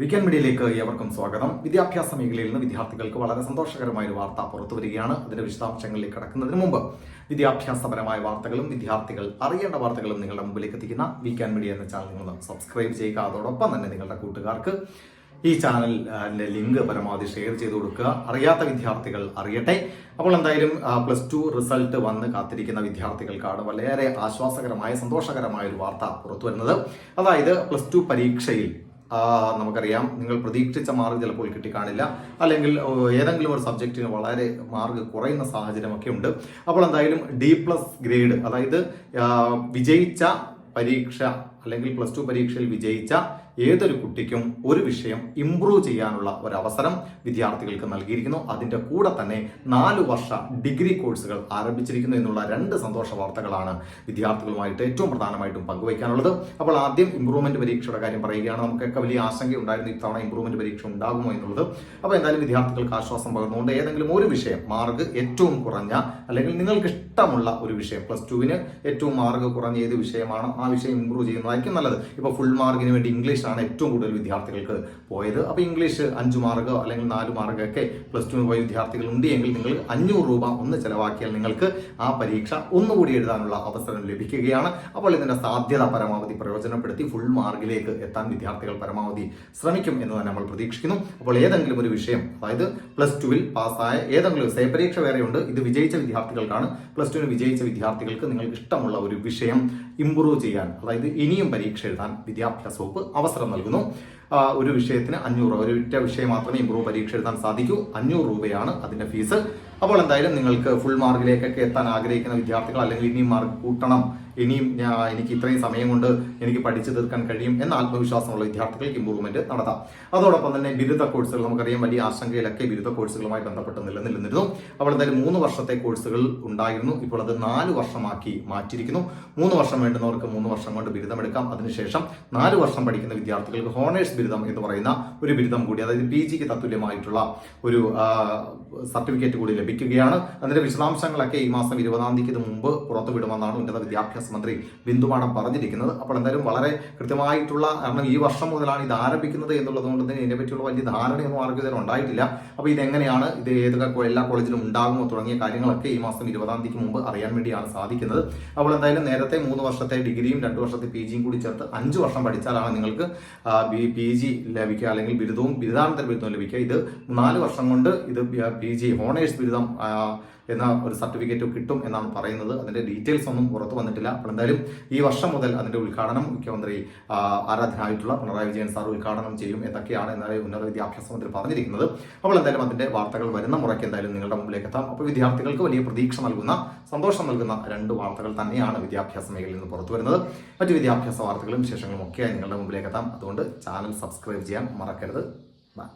Weekend മീഡിയയിലേക്ക് ഏവർക്കും സ്വാഗതം. വിദ്യാഭ്യാസ മേഖലയിൽ നിന്ന് വിദ്യാർത്ഥികൾക്ക് വളരെ സന്തോഷകരമായ ഒരു വാർത്ത പുറത്തു വരികയാണ്. അതിന്റെ വിശദാംശങ്ങളിലേക്ക് കടക്കുന്നതിന് മുമ്പ് വിദ്യാഭ്യാസപരമായ വാർത്തകളും വിദ്യാർത്ഥികൾ അറിയേണ്ട വാർത്തകളും നിങ്ങളുടെ മുമ്പിലേക്ക് എത്തിക്കുന്ന വീക്കെൻഡ് മീഡിയ എന്ന ചാനൽ നിങ്ങൾ സബ്സ്ക്രൈബ് ചെയ്യുക. അതോടൊപ്പം തന്നെ നിങ്ങളുടെ കൂട്ടുകാർക്ക് ഈ ചാനലിന്റെ ലിങ്ക് പരമാവധി ഷെയർ ചെയ്ത് കൊടുക്കുക. അറിയാത്ത വിദ്യാർത്ഥികൾ അറിയട്ടെ. അപ്പോൾ എന്തായാലും പ്ലസ് ടു റിസൾട്ട് വന്ന് കാത്തിരിക്കുന്ന വിദ്യാർത്ഥികൾക്കാണ് വളരെ ആശ്വാസകരമായ സന്തോഷകരമായ ഒരു വാർത്ത പുറത്തു വരുന്നത്. അതായത് പ്ലസ് ടു പരീക്ഷയിൽ നമുക്കറിയാം. നിങ്ങൾ പ്രതീക്ഷിച്ച മാർക്ക് ചിലപ്പോൾ കിട്ടിക്കാണില്ല. അല്ലെങ്കിൽ ഏതെങ്കിലും ഒരു സബ്ജക്റ്റിന് വളരെ മാർക്ക് കുറയുന്ന സാഹചര്യമൊക്കെ ഉണ്ട്. അപ്പോൾ എന്തായാലും ഡി പ്ലസ് ഗ്രേഡ് അതായത് വിജയിച്ച പരീക്ഷ അല്ലെങ്കിൽ പ്ലസ് ടു പരീക്ഷയിൽ വിജയിച്ച ഏതൊരു കുട്ടിക്കും ഒരു വിഷയം ഇംപ്രൂവ് ചെയ്യാനുള്ള ഒരു അവസരം വിദ്യാർത്ഥികൾക്ക് നൽകിയിരിക്കുന്നു. അതിന്റെ കൂടെ തന്നെ നാലു വർഷ ഡിഗ്രി കോഴ്സുകൾ ആരംഭിച്ചിരിക്കുന്നു എന്നുള്ള രണ്ട് സന്തോഷ വാർത്തകളാണ് വിദ്യാർത്ഥികളുമായിട്ട് ഏറ്റവും പ്രധാനമായിട്ടും പങ്കുവയ്ക്കാനുള്ളത്. അപ്പോൾ ആദ്യം ഇംപ്രൂവ്മെന്റ് പരീക്ഷയുടെ കാര്യം പറയുകയാണ്. നമുക്കൊക്കെ വലിയ ആശങ്ക ഉണ്ടായിരുന്നു ഇത്തവണ ഇംപ്രൂവ്മെന്റ് പരീക്ഷ ഉണ്ടാകുമോ എന്നുള്ളത്. അപ്പോൾ എന്തായാലും വിദ്യാർത്ഥികൾക്ക് ആശ്വാസം പകർന്നുകൊണ്ട് ഏതെങ്കിലും ഒരു വിഷയം മാർക്ക് ഏറ്റവും കുറഞ്ഞ അല്ലെങ്കിൽ നിങ്ങൾക്ക് ഇഷ്ടമുള്ള ഒരു വിഷയം പ്ലസ് ടുവിന് ഏറ്റവും മാർക്ക് കുറഞ്ഞ ഏത് വിഷയമാണോ ആ വിഷയം ഇംപ്രൂവ് ചെയ്യുന്നതായിരിക്കും നല്ലത്. ഇപ്പോൾ ഫുൾ മാർക്കിന് വേണ്ടി ഇംഗ്ലീഷാണ് ഏറ്റവും കൂടുതൽ വിദ്യാർത്ഥികൾക്ക് പോയത്. അപ്പോൾ ഇംഗ്ലീഷ് അഞ്ച് മാർക്ക് അല്ലെങ്കിൽ നാല് മാർക്ക് ഒക്കെ പ്ലസ് ടു പോയ വിദ്യാർത്ഥികൾ ഉണ്ട് എങ്കിൽ നിങ്ങൾ അഞ്ഞൂറ് രൂപ ഒന്ന് ചിലവാക്കിയാൽ നിങ്ങൾക്ക് ആ പരീക്ഷ ഒന്നുകൂടി എഴുതാനുള്ള അവസരം ലഭിക്കുകയാണ്. അപ്പോൾ ഇതിന്റെ സാധ്യത പരമാവധി പ്രയോജനപ്പെടുത്തി ഫുൾ മാർക്കിലേക്ക് എത്താൻ വിദ്യാർത്ഥികൾ പരമാവധി ശ്രമിക്കും എന്ന് തന്നെ നമ്മൾ പ്രതീക്ഷിക്കുന്നു. അപ്പോൾ ഏതെങ്കിലും ഒരു വിഷയം അതായത് പ്ലസ് ടുവിൽ പാസ്സായ ഏതെങ്കിലും സേ പരീക്ഷ വേറെയുണ്ട് ഇത് വിജയിച്ച വിദ്യാർത്ഥികൾക്കാണ്. പ്ലസ് ടുവിന് വിജയിച്ച വിദ്യാർത്ഥികൾക്ക് നിങ്ങൾക്ക് ഇഷ്ടമുള്ള ഒരു വിഷയം ഇംപ്രൂവ് ചെയ്യാൻ അതായത് ഇനിയും പരീക്ഷ എഴുതാൻ വിദ്യാഭ്യാസ വകുപ്പ് അവസരം നൽകുന്നു. ഒരു വിഷയത്തിന് അഞ്ഞൂറ് രൂപ ഒരു വിഷയം മാത്രമേ ഇമ്പ്രൂവ് പരീക്ഷ എഴുതാൻ സാധിക്കൂ. അഞ്ഞൂറ് രൂപയാണ് അതിന്റെ ഫീസ് അപ്പോൾ എന്തായാലും നിങ്ങൾക്ക് ഫുൾ മാർക്കിലേക്കൊക്കെ എത്താൻ ആഗ്രഹിക്കുന്ന വിദ്യാർത്ഥികൾ അല്ലെങ്കിൽ ഇനിയും മാർക്ക് കൂട്ടണം. ഇനിയും ഞാൻ എനിക്ക് ഇത്രയും സമയം കൊണ്ട് എനിക്ക് പഠിച്ചു തീർക്കാൻ കഴിയും എന്ന ആത്മവിശ്വാസമുള്ള വിദ്യാർത്ഥികൾക്ക് ഇമ്പ്രൂവ്മെന്റ് നടത്താം. അതോടൊപ്പം തന്നെ ബിരുദ കോഴ്സുകൾ നമുക്കറിയാം. വലിയ ആശങ്കയിലൊക്കെ ബിരുദ കോഴ്സുകളുമായി ബന്ധപ്പെട്ട് നിലനിന്നിരുന്നു അപ്പോൾ എന്തായാലും മൂന്ന് വർഷത്തെ കോഴ്സുകൾ ഉണ്ടായിരുന്നു. ഇപ്പോൾ അത് നാല് വർഷമാക്കി മാറ്റിയിരിക്കുന്നു. മൂന്ന് വർഷം വേണ്ടുന്നവർക്ക് മൂന്ന് വർഷം കൊണ്ട് ബിരുദമെടുക്കാം. അതിനുശേഷം നാല് വർഷം പഠിക്കുന്ന വിദ്യാർത്ഥികൾക്ക് ഹോണേഴ്സ് ബിരുദം എന്ന് പറയുന്ന ഒരു ബിരുദം കൂടി അതായത് പി ജിക്ക് തത്തുല്യമായിട്ടുള്ള ഒരു സർട്ടിഫിക്കറ്റ് കൂടി ലഭിക്കുകയാണ്. അതിന്റെ വിശദാംശങ്ങളൊക്കെ ഈ മാസം ഇരുപതാം തീയതിക്ക് മുമ്പ് പുറത്തുവിടുമെന്നാണ് ഉന്നത വിദ്യാഭ്യാസ മന്ത്രി ബിന്ദുമാടം പറഞ്ഞിരിക്കുന്നത്. അപ്പോൾ എന്തായാലും വളരെ കൃത്യമായിട്ടുള്ള കാരണം ഈ വർഷം മുതലാണ് ഇത് ആരംഭിക്കുന്നത് എന്നുള്ളത് കൊണ്ട് തന്നെ ഇതിനെപ്പറ്റിയുള്ള വലിയ ധാരണയൊന്നും ആർക്കും ഇതുവരെ ഉണ്ടായിട്ടില്ല. അപ്പോൾ ഇതെങ്ങനെയാണ് ഇത് ഏതൊക്കെ എല്ലാ കോളേജിലും ഉണ്ടാകുമോ തുടങ്ങിയ കാര്യങ്ങളൊക്കെ ഈ മാസം ഇരുപതാം തീയതിക്ക് മുമ്പ് അറിയാൻ വേണ്ടിയാണ് സാധിക്കുന്നത്. അപ്പോൾ എന്തായാലും നേരത്തെ മൂന്ന് വർഷത്തെ ഡിഗ്രിയും രണ്ട് വർഷത്തെ പി ജിയും കൂടി ചേർത്ത് അഞ്ച് വർഷം പഠിച്ചാലാണ് നിങ്ങൾക്ക് പി ജി ലഭിക്കുക. അല്ലെങ്കിൽ ബിരുദവും ബിരുദാനന്തര ബിരുദവും ലഭിക്കുക. ഇത് നാല് വർഷം കൊണ്ട് ഇത് പി ജി ഹോണേഴ്സ് ബിരുദം ആ, എന്ന ഒരു സർട്ടിഫിക്കറ്റ് കിട്ടും എന്നാണ് പറയുന്നത്. അതിന്റെ ഡീറ്റെയിൽസ് ഒന്നും പുറത്തു വന്നിട്ടില്ല. അപ്പോൾ എന്തായാലും ഈ വർഷം മുതൽ അതിന്റെ ഉദ്ഘാടനം മുഖ്യമന്ത്രി ആരാധനായിട്ടുള്ള പിണറായി വിജയൻ സാർ ഉദ്ഘാടനം ചെയ്യും എന്തൊക്കെയാണ് എന്നാലും ഉന്നത വിദ്യാഭ്യാസ മന്ത്രി പറഞ്ഞിരിക്കുന്നത്. അപ്പോൾ എന്തായാലും അതിന്റെ വാർത്തകൾ വരുന്ന മുറയ്ക്ക് എന്തായാലും നിങ്ങളുടെ മുമ്പിലേക്ക് എത്താം അപ്പോൾ വിദ്യാർത്ഥികൾക്ക് വലിയ പ്രതീക്ഷ നൽകുന്ന സന്തോഷം നൽകുന്ന രണ്ട് വാർത്തകൾ തന്നെയാണ് വിദ്യാഭ്യാസ മേഖലയിൽ നിന്ന് പുറത്തു വരുന്നത്. മറ്റു വിദ്യാഭ്യാസ വാർത്തകളും വിശേഷങ്ങളും ഒക്കെ നിങ്ങളുടെ മുമ്പിലേക്ക് എത്താം അതുകൊണ്ട് ചാനൽ സബ്സ്ക്രൈബ് ചെയ്യാൻ മറക്കരുത്. ബൈ.